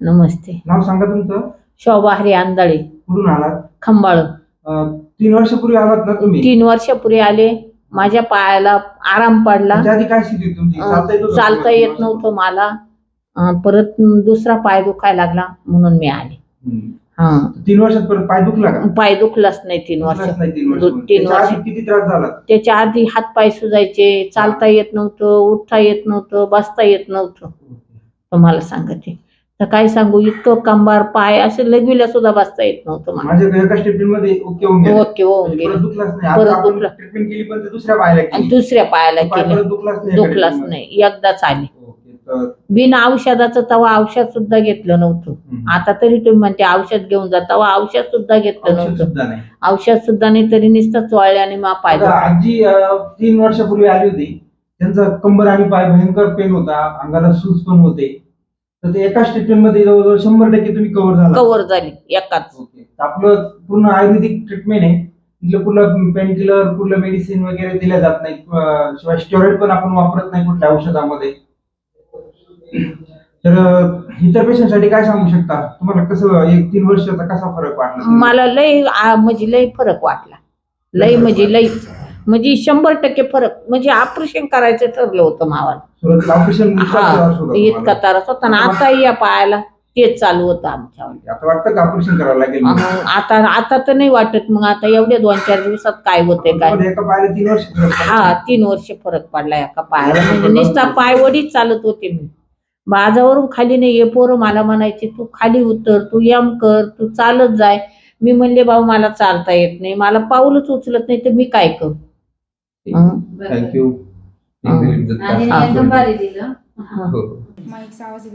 नमस्ते. नाव सांगा तुमचं. शोभा हरी आंदाळे कुठून आलात? खंबाळ. अं, तीन वर्षापूर्वी आलात ना तुम्ही? तीन वर्षापूर्वी आले. माझ्या पायाला आराम पडला. त्याच्या आधी काय स्थिती होती तुमची? अं, चालता येत होतं चालता तुम्हाला? येत नव्हतं मला. अं, परत दुसरा पाय दुखायला लागला म्हणून मी आले. हम्म. हा. तीन वर्षात परत पाय दुखला का? पाय दुखलाच नाही तीन वर्ष. दुखलाच नाही तीन वर्ष. तीन त्याच्या वर्ष. आधी किती त्रास झाला? त्याच्या आधी हात पाय सुजायचे चालता येत नव्हतं उठता येत नव्हतं बसता येत नव्हतं. तुम्हाला सांगते. तर काय सांगू इतकं कंबार पाय असे लगविला सुद्धा बसता येत नव्हतं मला. माझ्या एका ट्रीटमेंटमध्ये ओके होऊन गेलं. ओके होऊन म्हणजे गेले. परत दुखलाच नाही. परत आता आपण दुखला. ट्रीटमेंट केली पण ते दुसऱ्या पायाला आणि केली. दुसऱ्या पायाला पाय केले. परत दुखलाच नाही एका दुखलाच treatment मध्ये. नाही. एकदाच आले. ओके, तर, बिन औषधाचं तेव्हा औषध सुद्धा घेतलं नव्हतं. हम्म. आता तरी तुम्ही म्हणते औषध घेऊन जा. तेव्हा औषध सुद्धा घेतलं औषध नव्हतं. सुद्धा नाही. औषध सुद्धा नाही तरी नुसतं चोळले आणि मा पाय आता आजी अं, तीन वर्षापूर्वी आली होती. त्यांचा कंबर आणि पाय भयंकर पेन होता. अंगाला सूज पण होते. तर ते एकाच ट्रीटमेंटमध्ये जवळजवळ शंभर टक्के तुम्ही कव्हर झाला. कव्हर झाली एकाच. ओके तर आपलं पूर्ण आयुर्वेदिक ट्रीटमेंट आहे. तिथलं कुठलं पेन किलर कुठलं मेडिसिन वगैरे दिल्या जात नाही अं, शिवाय स्टेरॉइड पण आपण वापरत नाही कुठल्या औषधामध्ये. तर अं, इतर पेशंटसाठी काय सांगू शकता? तुम्हाला कसं एक तीन वर्षाचा कसा फरक वाटला? मला लय आ- म्हणजे लय फरक वाटला. लय म्हणजे लय म्हणजे शंभर टक्के फरक म्हणजे ऑपरेशन करायचं ठरलं होतं मावाला. ऑपरेशन हा इतका त्रास होता ना आता या पायाला तेच चालू होतं आमच्या. आता वाटतं का ऑपरेशन करावं लागेल मग आता आता तर नाही वाटत मग आता एवढ्या दोन चार दिवसात काय होते काय मध्ये एका पायाला तीन वर्ष फरक पडला. हा तीन वर्ष फरक पडला एका पायाला. म्हणजे नुसता पायवडीच चालत होते मी. बाजावरून खाली नाही ये पोरं मला म्हणायचे तू खाली उतर तू यम कर तू चालत जाय. मी म्हणले भाऊ मला चालता येत नाही मला पाऊलच उचलत नाही तर मी काय करू. थँक्यू हा. आणि. एकदम भारी दिलं हा. हो माईकचा आवाज